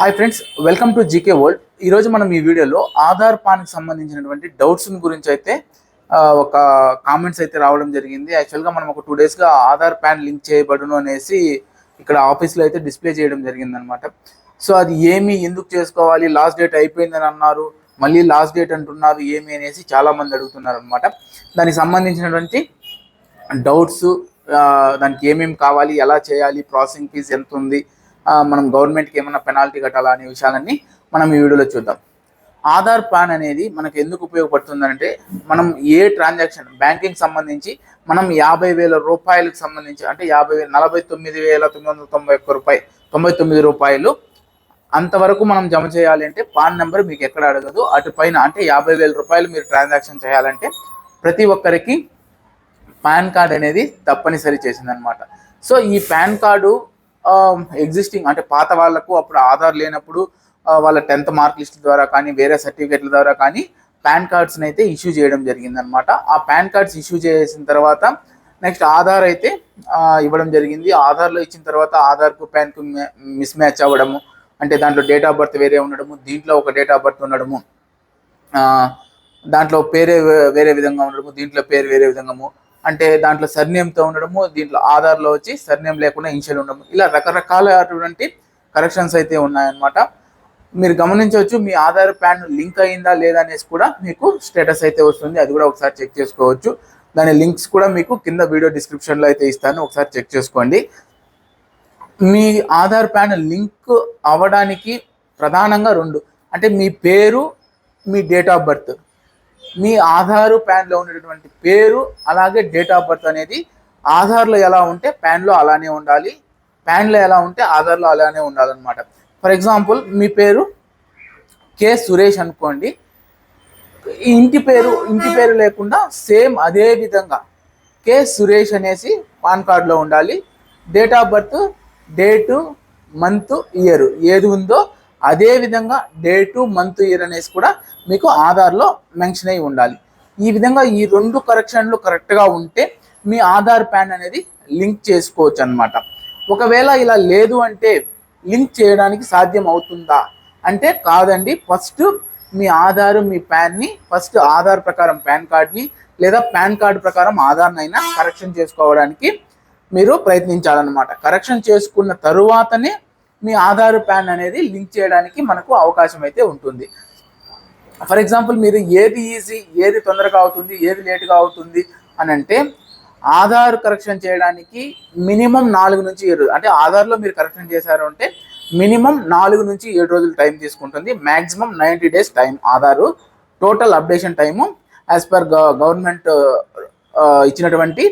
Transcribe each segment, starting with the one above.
Hi friends welcome to G K world ఈరోజు మనం ఈ వీడియోలో ఆధార్ పాన్కి సంబంధించినటువంటి డౌట్స్ గురించి అయితే ఒక కామెంట్స్ అయితే రావడం జరిగింది. యాక్చువల్గా మనం ఒక టూ డేస్గా ఆధార్ పాన్ లింక్ చేయబడును అనేసి ఇక్కడ ఆఫీస్లో అయితే డిస్ప్లే చేయడం జరిగింది అనమాట సో అది ఏమి ఎందుకు చేసుకోవాలి లాస్ట్ డేట్ అయిపోయిందని అన్నారు మళ్ళీ లాస్ట్ డేట్ అంటున్నారు ఏమి అనేసి చాలామంది అడుగుతున్నారు అనమాట దానికి సంబంధించినటువంటి డౌట్స్ దానికి ఏమేమి కావాలి ఎలా చేయాలి ప్రాసెసింగ్ ఫీజు ఎంత ఉంది మనం గవర్నమెంట్కి ఏమైనా పెనాల్టీ కట్టాలా అనే విషయాలన్నీ మనం ఈ వీడియోలో చూద్దాం. ఆధార్ పాన్ అనేది మనకు ఎందుకు ఉపయోగపడుతుందంటే మనం ఏ ట్రాన్సాక్షన్ బ్యాంకింగ్ సంబంధించి మనం యాభై వేల రూపాయలకు సంబంధించి అంటే యాభై వేల నలభై తొమ్మిది వేల తొమ్మిది వందల తొంభై ఒక్క రూపాయి తొంభై తొమ్మిది రూపాయలు అంతవరకు మనం జమ చేయాలి అంటే పాన్ నెంబర్ మీకు ఎక్కడ అడగదు. అటు పైన అంటే యాభై వేల రూపాయలు మీరు ట్రాన్సాక్షన్ చేయాలంటే ప్రతి ఒక్కరికి పాన్ కార్డ్ అనేది తప్పనిసరి చేసిందనమాట సో ఈ పాన్ కార్డు Um, ఎగ్జిస్టింగ్ అంటే పాత వాళ్ళకు అప్పుడు ఆధార్ లేనప్పుడు uh, వాళ్ళ టెన్త్ మార్క్ లిస్ట్ ద్వారా కానీ వేరే సర్టిఫికెట్ల ద్వారా కానీ పాన్ కార్డ్స్ని అయితే ఇష్యూ చేయడం జరిగిందనమాట ఆ పాన్ కార్డ్స్ ఇష్యూ చేసిన తర్వాత నెక్స్ట్ ఆధార్ అయితే uh, ఇవ్వడం జరిగింది. ఆధార్లో ఇచ్చిన తర్వాత ఆధార్కు ప్యాన్కు మిస్ మ్యాచ్ అవ్వడము అంటే దాంట్లో డేట్ ఆఫ్ బర్త్ వేరే ఉండడము దీంట్లో ఒక డేట్ ఆఫ్ బర్త్ ఉండడము uh, దాంట్లో పేరే వేరే విధంగా ఉండడము దీంట్లో పేరు వేరే విధంగాము అంటే దాంట్లో సర్నేమ్తో ఉండడము దీంట్లో ఆధార్లో వచ్చి సర్నేమ్ లేకుండా ఇన్షియల్ ఉండడం ఇలా రకరకాలటువంటి కరెక్షన్స్ అయితే ఉన్నాయన్నమాట. మీరు గమనించవచ్చు మీ ఆధార్ ప్యాన్ లింక్ అయిందా లేదా అనేసి కూడా మీకు స్టేటస్ అయితే వస్తుంది. అది కూడా ఒకసారి చెక్ చేసుకోవచ్చు. దాని లింక్స్ కూడా మీకు కింద వీడియో డిస్క్రిప్షన్లో అయితే ఇస్తాను. ఒకసారి చెక్ చేసుకోండి. మీ ఆధార్ ప్యాన్ లింక్ అవ్వడానికి ప్రధానంగా రెండు. అంటే మీ పేరు మీ డేట్ ఆఫ్ బర్త్. మీ ఆధారు ప్యాన్లో ఉండేటటువంటి పేరు అలాగే డేట్ ఆఫ్ బర్త్ అనేది ఆధార్లో ఎలా ఉంటే ప్యాన్లో అలానే ఉండాలి. ప్యాన్లో ఎలా ఉంటే ఆధార్లో అలానే ఉండాలన్నమాట. ఫర్ ఎగ్జాంపుల్ మీ పేరు కె సురేష్ అనుకోండి. ఇంటి పేరు ఇంటి పేరు లేకుండా సేమ్ అదే విధంగా కె సురేష్ అనేసి పాన్ కార్డులో ఉండాలి. Date of birth date month year ఏది ఉందో అదే విధంగా డేటు మంత్ ఇయర్ అనేసి కూడా మీకు ఆధార్లో మెన్షన్ అయి ఉండాలి. ఈ విధంగా ఈ రెండు కరెక్షన్లు కరెక్ట్గా ఉంటే మీ ఆధార్ ప్యాన్ అనేది లింక్ చేసుకోవచ్చు అనమాట ఒకవేళ ఇలా లేదు అంటే లింక్ చేయడానికి సాధ్యం అవుతుందా? అంటే కాదండి ఫస్ట్ మీ ఆధార్ మీ ప్యాన్ని ఫస్ట్ ఆధార్ ప్రకారం పాన్ కార్డ్ని లేదా పాన్ కార్డ్ ప్రకారం ఆధార్నైనా కరెక్షన్ చేసుకోవడానికి మీరు ప్రయత్నించాలన్నమాట. కరెక్షన్ చేసుకున్న తరువాతనే మీ ఆధార్ ప్యాన్ అనేది లింక్ చేయడానికి మనకు అవకాశం అయితే ఉంటుంది. ఫర్ ఎగ్జాంపుల్ మీరు ఏది ఈజీ ఏది తొందరగా అవుతుంది ఏది లేట్గా అవుతుంది అని అంటే ఆధార్ కరెక్షన్ చేయడానికి మినిమం నాలుగు నుంచి ఏడు అంటే ఆధార్లో మీరు కరెక్షన్ చేశారు అంటే మినిమం నాలుగు నుంచి ఏడు రోజులు టైం తీసుకుంటుంది. Maximum ninety days time Aadhaar total updation time as per government ఇచ్చినటువంటి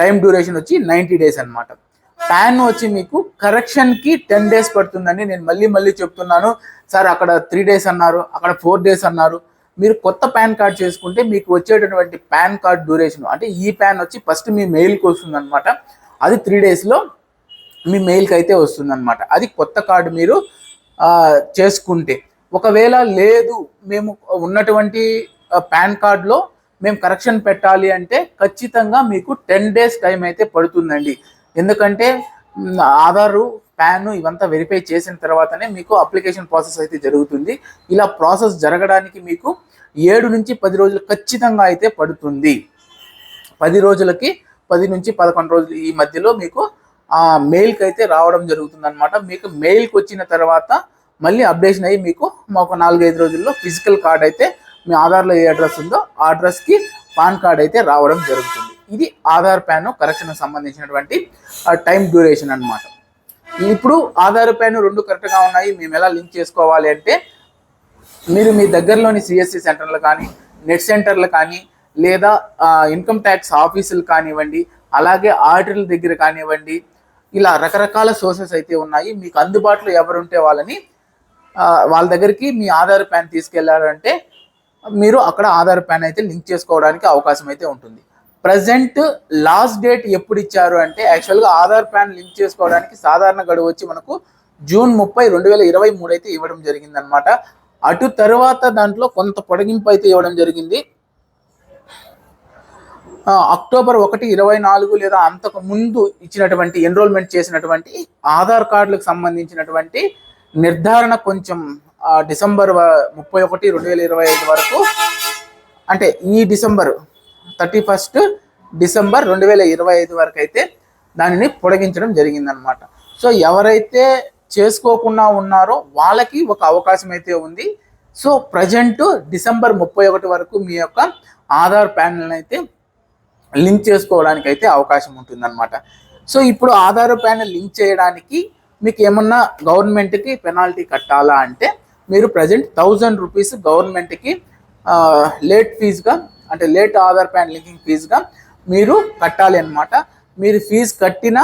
టైం డ్యూరేషన్ వచ్చి నైంటీ డేస్ అన్నమాట. ప్యాన్ వచ్చి మీకు కరెక్షన్కి టెన్ డేస్ పడుతుందని నేను మళ్ళీ మళ్ళీ చెప్తున్నాను. సార్ అక్కడ త్రీ డేస్ అన్నారు అక్కడ ఫోర్ డేస్ అన్నారు. మీరు కొత్త పాన్ కార్డ్ చేసుకుంటే మీకు వచ్చేటటువంటి పాన్ కార్డ్ డ్యూరేషన్ అంటే ఈ ప్యాన్ వచ్చి ఫస్ట్ మీ మెయిల్కి వస్తుంది అనమాట అది త్రీ డేస్లో మీ మెయిల్కి అయితే వస్తుంది అనమాట అది కొత్త కార్డు మీరు చేసుకుంటే. ఒకవేళ లేదు మేము ఉన్నటువంటి పాన్ కార్డ్లో మేము కరెక్షన్ పెట్టాలి అంటే ఖచ్చితంగా మీకు టెన్ డేస్ టైం అయితే పడుతుందండి. ఎందుకంటే ఆధారు ప్యాన్ ఇవంతా వెరిఫై చేసిన తర్వాతనే మీకు అప్లికేషన్ ప్రాసెస్ అయితే జరుగుతుంది. ఇలా ప్రాసెస్ జరగడానికి మీకు ఏడు నుంచి పది రోజులు ఖచ్చితంగా అయితే పడుతుంది. పది రోజులకి పది నుంచి పదకొండు రోజులు ఈ మధ్యలో మీకు ఆ మెయిల్కి అయితే రావడం జరుగుతుంది అనమాట మీకు మెయిల్కి వచ్చిన తర్వాత మళ్ళీ అప్డేషన్ అయ్యి మీకు ఒక నాలుగైదు రోజుల్లో ఫిజికల్ కార్డ్ అయితే మీ ఆధార్లో ఏ అడ్రస్ ఉందో ఆ అడ్రస్కి పాన్ కార్డ్ అయితే రావడం జరుగుతుంది. ఇది ఆధార్ ప్యాన్ కరెక్షన్కి సంబంధించినటువంటి టైం డ్యూరేషన్ అన్నమాట. ఇప్పుడు ఆధార్ ప్యాన్ రెండు కరెక్ట్గా ఉన్నాయి మేము ఎలా లింక్ చేసుకోవాలి అంటే మీరు మీ దగ్గరలోని సిఎస్సి సెంటర్లు కానీ నెట్ సెంటర్లు కానీ లేదా ఇన్కమ్ ట్యాక్స్ ఆఫీసులు కానివ్వండి అలాగే ఆడిటర్ల దగ్గర కానివ్వండి ఇలా రకరకాల సోర్సెస్ అయితే ఉన్నాయి. మీకు అందుబాటులో ఎవరుంటే వాళ్ళని వాళ్ళ దగ్గరికి మీ ఆధార్ ప్యాన్ తీసుకెళ్ళారంటే మీరు అక్కడ ఆధార్ ప్యాన్ అయితే లింక్ చేసుకోవడానికి అవకాశం అయితే ఉంటుంది. ప్రజెంట్ లాస్ట్ డేట్ ఎప్పుడు ఇచ్చారు అంటే యాక్చువల్గా ఆధార్ ప్యాన్ లింక్ చేసుకోవడానికి సాధారణ గడువు వచ్చి మనకు జూన్ ముప్పై రెండు వేల ఇరవై మూడు అయితే ఇవ్వడం జరిగిందనమాట అటు తర్వాత దాంట్లో కొంత పొడిగింపు అయితే ఇవ్వడం జరిగింది. అక్టోబర్ ఒకటి ఇరవై నాలుగు లేదా అంతకు ముందు ఇచ్చినటువంటి ఎన్రోల్మెంట్ చేసినటువంటి ఆధార్ కార్డులకు సంబంధించినటువంటి నిర్ధారణ కొంచెం డిసెంబర్ ముప్పై ఒకటి రెండు వేల ఇరవై ఐదు వరకు అంటే ఈ డిసెంబర్ థర్టీ ఫస్ట్ డిసెంబర్ రెండు వేల ఇరవై ఐదు వరకు అయితే దానిని పొడిగించడం జరిగిందనమాట సో ఎవరైతే చేసుకోకుండా ఉన్నారో వాళ్ళకి ఒక అవకాశం అయితే ఉంది. సో ప్రజెంట్ డిసెంబర్ ముప్పై ఒకటి వరకు మీ యొక్క ఆధార్ ప్యానల్ని అయితే లింక్ చేసుకోవడానికి అయితే అవకాశం ఉంటుందన్నమాట. సో ఇప్పుడు ఆధార్ ప్యానల్ లింక్ చేయడానికి మీకు ఏమన్నా గవర్నమెంట్కి పెనాల్టీ కట్టాలా అంటే మీరు ప్రజెంట్ థౌజండ్ రూపీస్ గవర్నమెంట్కి లేట్ ఫీజుగా అంటే లేట్ ఆధార్ ప్యాన్ లింకింగ్ ఫీజుగా మీరు కట్టాలి అన్నమాట. మీరు ఫీజు కట్టిన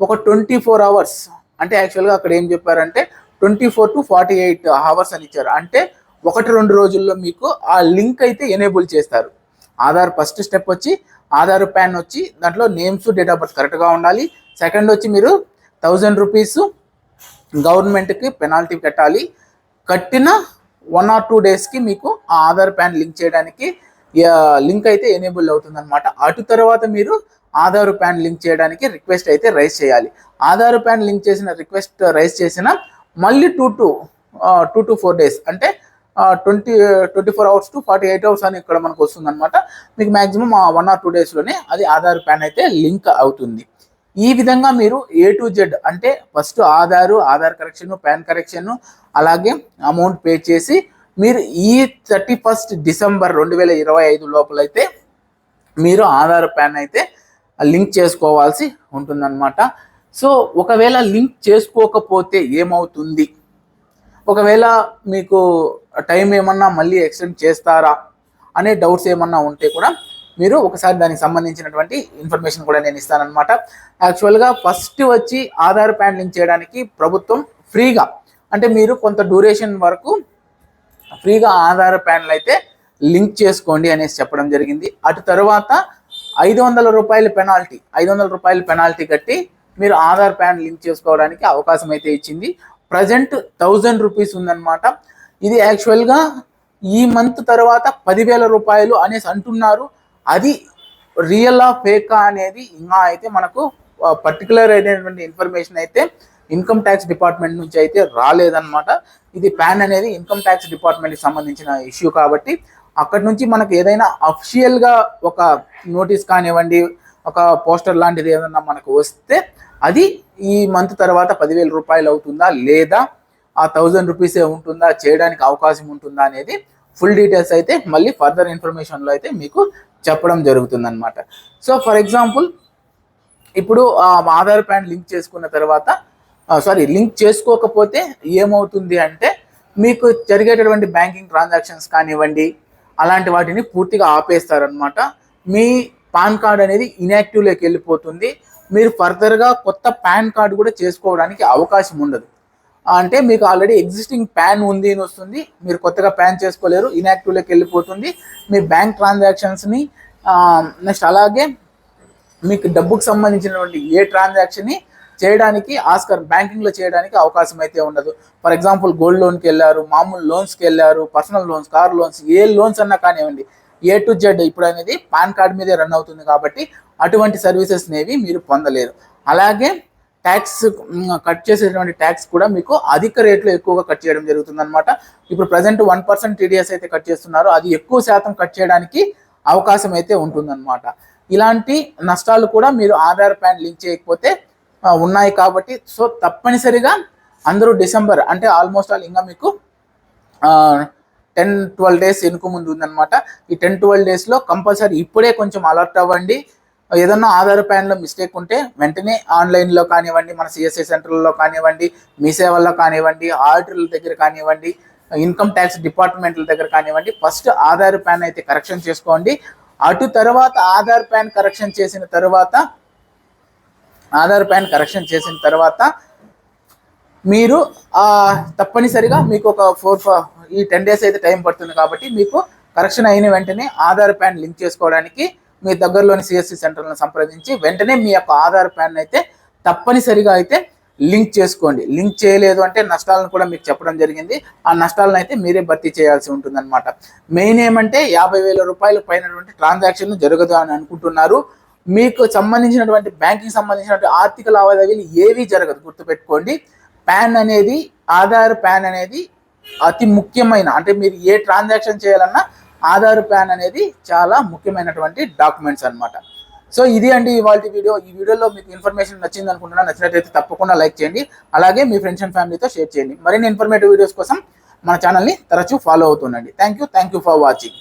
ఒక ట్వంటీ ఫోర్ అవర్స్ అంటే యాక్చువల్గా అక్కడ ఏం చెప్పారంటే twenty four to forty eight hours అని ఇచ్చారు. అంటే ఒకటి రెండు రోజుల్లో మీకు ఆ లింక్ అయితే ఎనేబుల్ చేస్తారు. ఆధార్ ఫస్ట్ స్టెప్ వచ్చి ఆధార్ ప్యాన్ వచ్చి దాంట్లో నేమ్స్ డేట్ ఆఫ్ బర్త్ కరెక్ట్గా ఉండాలి. సెకండ్ వచ్చి మీరు థౌజండ్ రూపీస్ గవర్నమెంట్కి పెనాల్టీ కట్టాలి. కట్టిన వన్ ఆర్ టూ డేస్కి మీకు ఆ ఆధార్ ప్యాన్ లింక్ చేయడానికి లింక్ అయితే ఎనేబుల్ అవుతుంది అనమాట అటు తర్వాత మీరు ఆధార్ ప్యాన్ లింక్ చేయడానికి రిక్వెస్ట్ అయితే రైజ్ చేయాలి. ఆధార్ ప్యాన్ లింక్ చేసిన రిక్వెస్ట్ రైజ్ చేసిన మళ్ళీ two to two to four days అంటే twenty twenty four hours to forty eight hours అని ఇక్కడ మనకు వస్తుంది అనమాట మీకు మ్యాక్సిమం వన్ ఆర్ టూ డేస్లోనే అది ఆధార్ ప్యాన్ అయితే లింక్ అవుతుంది. ఈ విధంగా మీరు ఏ టు జెడ్ అంటే first Aadhaar Aadhaar correction PAN correction అలాగే అమౌంట్ పే చేసి మీరు ఈ థర్టీ ఫస్ట్ డిసెంబర్ రెండు వేల ఇరవై ఐదు లోపలైతే మీరు ఆధార్ ప్యాన్ అయితే లింక్ చేసుకోవాల్సి ఉంటుందన్నమాట. సో ఒకవేళ లింక్ చేసుకోకపోతే ఏమవుతుంది? ఒకవేళ మీకు టైం ఏమన్నా మళ్ళీ ఎక్స్టెండ్ చేస్తారా అనే డౌట్స్ ఏమన్నా ఉంటే కూడా మీరు ఒకసారి దానికి సంబంధించినటువంటి ఇన్ఫర్మేషన్ కూడా నేను ఇస్తానన్నమాట. యాక్చువల్గా ఫస్ట్ వచ్చి ఆధార్ ప్యాన్ లింక్ చేయడానికి ప్రభుత్వం ఫ్రీగా అంటే మీరు కొంత డ్యూరేషన్ వరకు ఫ్రీగా ఆధార్ ప్యాన్లు అయితే లింక్ చేసుకోండి అనేసి చెప్పడం జరిగింది. అటు తర్వాత ఐదు వందల రూపాయల పెనాల్టీ ఐదు వందల రూపాయల పెనాల్టీ కట్టి మీరు ఆధార్ ప్యాన్ లింక్ చేసుకోవడానికి అవకాశం అయితే ఇచ్చింది. ప్రజెంట్ థౌజండ్ రూపీస్ ఉందన్నమాట. ఇది యాక్చువల్గా ఈ మంత్ తర్వాత పదివేల రూపాయలు అనేసి అంటున్నారు. అది రియల్ ఆఫ్ ఫేకా అనేది ఇంకా అయితే మనకు పర్టికులర్ అయినటువంటి ఇన్ఫర్మేషన్ అయితే ఇన్కమ్ ట్యాక్స్ డిపార్ట్మెంట్ నుంచి అయితే రాలేదన్నమాట. ఇది ప్యాన్ అనేది ఇన్కమ్ ట్యాక్స్ డిపార్ట్మెంట్కి సంబంధించిన ఇష్యూ కాబట్టి అక్కడి నుంచి మనకు ఏదైనా అఫిషియల్గా ఒక నోటీస్ కానివ్వండి ఒక పోస్టర్ లాంటిది ఏదన్నా మనకు వస్తే అది ఈ మంత్ తర్వాత పదివేల రూపాయలు అవుతుందా లేదా ఆ థౌజండ్ రూపీసే ఉంటుందా చేయడానికి అవకాశం ఉంటుందా అనేది ఫుల్ డీటెయిల్స్ అయితే మళ్ళీ ఫర్దర్ ఇన్ఫర్మేషన్లో అయితే మీకు చెప్పడం జరుగుతుంది అనమాట సో ఫర్ ఎగ్జాంపుల్ ఇప్పుడు ఆధార్ ప్యాన్ లింక్ చేసుకున్న తర్వాత సారీ లింక్ చేసుకోకపోతే ఏమవుతుంది అంటే మీకు జరిగేటటువంటి బ్యాంకింగ్ ట్రాన్సాక్షన్స్ కానివ్వండి అలాంటి వాటిని పూర్తిగా ఆపేస్తారనమాట మీ పాన్ కార్డ్ అనేది ఇన్యాక్టివ్లోకి వెళ్ళిపోతుంది. మీరు ఫర్దర్గా కొత్త పాన్ కార్డు కూడా చేసుకోవడానికి అవకాశం ఉండదు. అంటే మీకు ఆల్రెడీ ఎగ్జిస్టింగ్ ప్యాన్ ఉంది అని వస్తుంది. మీరు కొత్తగా ప్యాన్ చేసుకోలేరు ఇన్యాక్టివ్లోకి వెళ్ళిపోతుంది. మీ బ్యాంక్ ట్రాన్సాక్షన్స్ని నెక్స్ట్ అలాగే మీకు డబ్బుకు సంబంధించినటువంటి ఏ ట్రాన్సాక్షన్ని చేయడానికి ఆస్కర్ బ్యాంకింగ్లో చేయడానికి అవకాశం అయితే ఉండదు. ఫర్ ఎగ్జాంపుల్ గోల్డ్ లోన్కి వెళ్ళారు మామూలు లోన్స్కి వెళ్ళారు పర్సనల్ లోన్స్ కార్ లోన్స్ ఏ లోన్స్ అన్నా కానివ్వండి ఏ టు జెడ్ ఇప్పుడు అనేది పాన్ కార్డ్ మీదే రన్ అవుతుంది కాబట్టి అటువంటి సర్వీసెస్ అనేవి మీరు పొందలేరు. అలాగే ట్యాక్స్ కట్ చేసేటువంటి ట్యాక్స్ కూడా మీకు అధిక రేట్లో ఎక్కువగా కట్ చేయడం జరుగుతుంది అనమాట ఇప్పుడు ప్రజెంట్ వన్ పర్సెంట్ టీడీఎస్ అయితే కట్ చేస్తున్నారు. అది ఎక్కువ శాతం కట్ చేయడానికి అవకాశం అయితే ఉంటుందన్నమాట. ఇలాంటి నష్టాలు కూడా మీరు ఆధార్ ప్యాన్ లింక్ చేయకపోతే ఉన్నాయి కాబట్టి సో తప్పనిసరిగా అందరూ డిసెంబర్ అంటే ఆల్మోస్ట్ ఆల్ ఇంకా మీకు టెన్ ట్వెల్వ్ డేస్ వెనుక ముందు ఉందన్నమాట. ఈ టెన్ ట్వెల్వ్ డేస్లో కంపల్సరీ ఇప్పుడే కొంచెం అలర్ట్ అవ్వండి. ఏదన్నా ఆధార్ ప్యాన్లో మిస్టేక్ ఉంటే వెంటనే ఆన్లైన్లో కానివ్వండి మన సిఎస్ఐ సెంటర్లలో కానివ్వండి మీ సేవల్లో కానివ్వండి ఆడిటర్ల దగ్గర కానివ్వండి ఇన్కమ్ ట్యాక్స్ డిపార్ట్మెంట్ల దగ్గర కానివ్వండి ఫస్ట్ ఆధార్ ప్యాన్ అయితే కరెక్షన్ చేసుకోండి. అటు తర్వాత ఆధార్ ప్యాన్ కరెక్షన్ చేసిన తర్వాత ఆధార్ ప్యాన్ కరెక్షన్ చేసిన తర్వాత మీరు తప్పనిసరిగా మీకు ఒక ఫోర్ ఈ టెన్ డేస్ అయితే టైం పడుతుంది కాబట్టి మీకు కరెక్షన్ అయిన వెంటనే ఆధార్ ప్యాన్ లింక్ చేసుకోవడానికి మీ దగ్గరలోని సిఎస్సి సెంటర్లను సంప్రదించి వెంటనే మీ యొక్క ఆధార్ ప్యాన్ అయితే తప్పనిసరిగా అయితే లింక్ చేసుకోండి. లింక్ చేయలేదు అంటే నష్టాలను కూడా మీకు చెప్పడం జరిగింది. ఆ నష్టాలను అయితే మీరే భర్తీ చేయాల్సి ఉంటుందన్నమాట. మెయిన్ ఏమంటే యాభై వేల రూపాయలు పైనటువంటి ట్రాన్సాక్షన్ జరగదు అని అనుకుంటున్నారు. మీకు సంబంధించినటువంటి బ్యాంకింగ్ సంబంధించినటువంటి ఆర్థిక లావాదేవీలు ఏవీ జరగదు. గుర్తుపెట్టుకోండి. పాన్ అనేది ఆధార్ పాన్ అనేది అతి ముఖ్యమైన అంటే మీరు ఏ ట్రాన్సాక్షన్ చేయాలన్నా ఆధార్ పాన్ అనేది చాలా ముఖ్యమైనటువంటి డాక్యుమెంట్స్ అన్నమాట. సో ఇది అండి ఇవాళ వీడియో. ఈ వీడియోలో మీకు ఇన్ఫర్మేషన్ నచ్చింది అనుకుంటున్నా నచ్చినట్లయితే తప్పకుండా లైక్ చేయండి. అలాగే మీ ఫ్రెండ్స్ అండ్ ఫ్యామిలీతో షేర్ చేయండి. మరిన్ని ఇన్ఫర్మేటివ్ వీడియోస్ కోసం మన ఛానల్ని తరచూ follow అవుతుండండి. Thank you thank you for watching